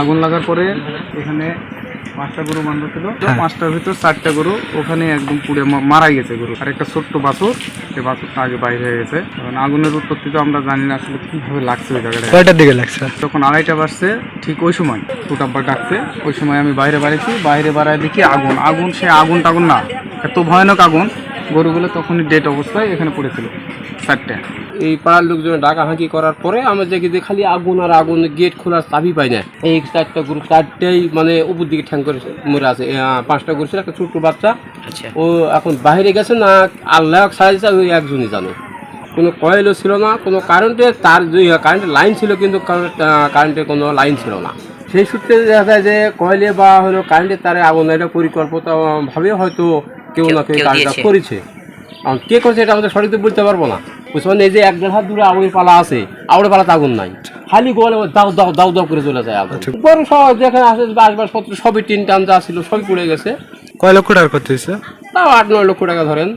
আগুন লাগার পরে এখানে পাঁচটা গরু বান্ধব ছিল। পাঁচটার ভিতর চারটা গরু ওখানে একদম পুড়ে মারা গেছে গরু। আর একটা ছোট্ট বাছুর সেই বাছুরটা আগে বাইরে হয়ে গেছে। কারণ আগুনের উৎপত্তি তো আমরা জানি না আসলে কীভাবে লাগছে ওই জায়গাটা কয়টার দিকে লাগছে? যখন আড়াইটা বাজছে ঠিক ওই সময়। টুটাব্বা ডাকছে ওই সময় আমি বাইরে বাড়িছি বাইরে বাড়ায় দেখি আগুন। আগুন সে আগুন টাগুন না। এত ভয়ানক আগুন। গরুগুলো তখনই ডেট অবস্থায় এখানে পড়েছিল চারটে। এই পাড়ার লোকজন ডাকাহাঁকি করার পরে আমরা দেখি যে খালি আগুন আর আগুন গেট খোলার চাবি পাই না। এই চারটা গরু চারটেই মানে উপর দিকে ঠ্যাং করে মরে আছে। পাঁচটা গরু ছিল একটা ছোট্ট বাচ্চা। ও এখন বাইরে গেছে না আল্লাহ সাহায্য ওই একজনই জানে। কোনো কয়েলও ছিল না কোনো কারেন্টের তার যে কারেন্টের লাইন ছিল কিন্তু কারেন্টের কোনো লাইন ছিল না। সেই সূত্রে দেখা যায় যে কয়েলে বা হলো কারেন্টের তারে আগুন এটা পরিকল্পনা ভাবে হয়তো কেউ না কেউ কাজটা করেছে। এখন কে করেছে এটা আমাদের সঠিক বলতে পারব না। বুঝতে পারেন এই যে এক দেড় হাত দূরে আগুনের পালা আছে আগুনের পালা আগুন নাই। খালি গোয়ালে দাও দাও দাও দাও করে চলে যায় আগুন। বড় সব যেখানে আসে আসবাসপত্র সবই টিন টান যা ছিল সবই পড়ে গেছে। কয় লক্ষ টাকা করতেছে হয়েছে? তাও আট নয় লক্ষ টাকা ধরেন।